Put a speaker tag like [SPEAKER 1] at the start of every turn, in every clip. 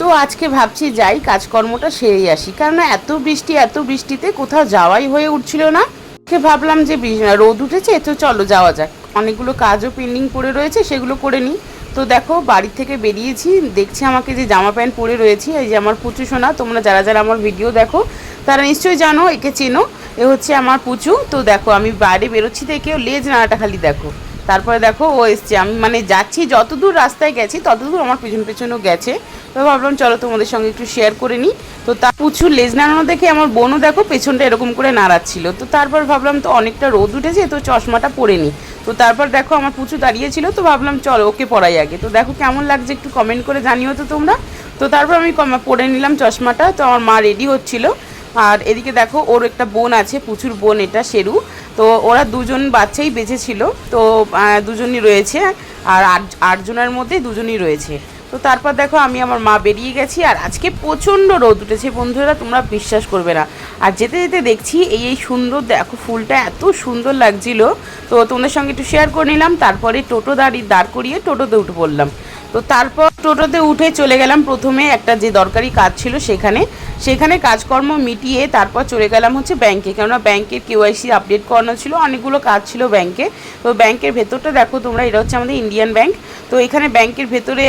[SPEAKER 1] তো আজকে ভাবছি যাই, কাজকর্মটা সেরেই আসি। কারণ এত বৃষ্টি, এত বৃষ্টিতে কোথাও যাওয়াই হয়ে উঠছিল না। ভাবলাম যে রোদ উঠেছে, তো চলো যাওয়া যাক। অনেকগুলো কাজও পেন্ডিং পড়ে রয়েছে, সেগুলো করে নিই। তো দেখো, বাড়ি থেকে বেরিয়েছি, দেখছি আমাকে যে জামা প্যান্ট পরে রয়েছি, এই যে আমার পুচু সোনা, তোমরা যারা যারা আমার ভিডিও দেখো, তারা নিশ্চয়ই জানো, একে চেনো, এ হচ্ছে আমার পুচু। তো দেখো, আমি বাইরে বেরোচ্ছি থেকে লেজ নাড়াটা খালি দেখো। তারপরে দেখো, ও এসছে। আমি মানে যাচ্ছি, যতদূর রাস্তায় গেছি, ততদূর আমার পেছন পেছনও গেছে। তো ভাবলাম, চলো তোমাদের সঙ্গে একটু শেয়ার করে নিই। তো তার পুচুর লেজ নাড়ানো দেখে, আমার বোনও দেখো, পেছনটা এরকম করে নাড়াচ্ছিল। তো তারপর ভাবলাম, তো অনেকটা রোদ উঠেছে, তো চশমাটা পরে নিই। তো তারপর দেখো, আমার পুচু দাঁড়িয়েছিল, তো ভাবলাম, চলো ওকে পড়াই আগে। তো দেখো কেমন লাগছে, একটু কমেন্ট করে জানিও তো তোমরা। তো তারপর আমি পরে নিলাম চশমাটা, তো আমার মা রেডি হচ্ছিল। আর এদিকে দেখো, ওর একটা বোন আছে প্রচুর বোন এটা, শেরু। তো ওরা দুজন বাচ্চাই বেঁচেছিল। তো দুজনই রয়েছে, আর আট, আটজনের মধ্যে দুজনই রয়েছে। তো তারপর দেখো, আমি আমার মা বেরিয়ে গেছি আর আজকে প্রচণ্ড রোদ উঠেছে। বন্ধুরা, তোমরা বিশ্বাস করবে না। আর যেতে যেতে দেখছি এই এই সুন্দর দেখো, ফুলটা এত সুন্দর লাগছিল। তো তোমাদের সঙ্গে একটু শেয়ার করে নিলাম। তারপরে টোটো দাঁড়িয়ে, দাঁড় করিয়ে টোটোতে উঠে পড়লাম। তো তারপর টোটোতে উঠে চলে গেলাম। প্রথমে একটা যে দরকারি কাজ ছিল সেখানে। সেখানে কাজকর্ম মিটিয়ে তারপর চলে গেলাম হচ্ছে ব্যাংকে কেননা ব্যাংকের কেওয়াইসি আপডেট করানো ছিল, অনেকগুলো কাজ ছিল ব্যাংকে তো ব্যাংকের ভেতরটা দেখো তোমরা, এটা হচ্ছে আমাদের ইন্ডিয়ান ব্যাংক তো এখানে ব্যাংকের ভেতরে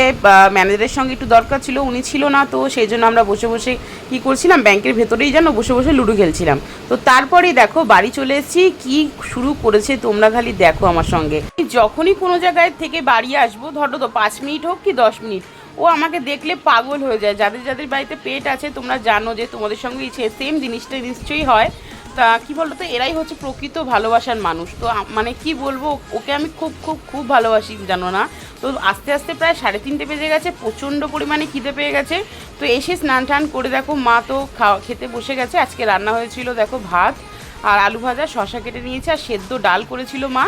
[SPEAKER 1] ম্যানেজারের সঙ্গে একটু দরকার ছিল, উনি ছিল না তো সেই জন্য আমরা বসে বসে কি করছিলাম ব্যাংকের ভেতরেই যেন বসে বসে লুডো খেলছিলাম। তো তারপরেই দেখো বাড়ি চলে এসেছি, কি শুরু করেছে তোমরা খালি দেখো আমার সঙ্গে। যখনই কোনো জায়গায় থেকে বাড়ি আসব, ধরো তো পাঁচ মিনিট হোক কি দশ মিনিট, ও আমাকে দেখলে পাগল হয়ে যায়। যাদের যাদের বাড়িতে পেট আছে, তোমরা জানো যে তোমাদের সঙ্গে সেম জিনিসটা নিশ্চয়ই হয়। তা কি বলতো তো এরাই হচ্ছে প্রকৃত ভালোবাসার মানুষ। তো মানে কি বলব, ওকে আমি খুব খুব খুব ভালোবাসি, জানো না? তো আস্তে আস্তে প্রায় সাড়ে তিনটে বেজে গেছে, প্রচণ্ড পরিমাণে খিদে পেয়ে গেছে। তো এসে স্নান টান করে দেখো, মা তো খাওয়া, খেতে বসে গেছে। আজকে রান্না হয়েছিল, দেখো ভাত আর আলু ভাজা শশা কেটে নিয়েছে, আর সেদ্ধ ডাল করেছিল মা,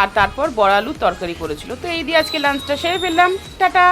[SPEAKER 1] আর তারপর বড় আলুর তরকারি করেছিল। তো এই দিয়ে আজকে লাঞ্চটা সেরে ফেললাম। টাটা!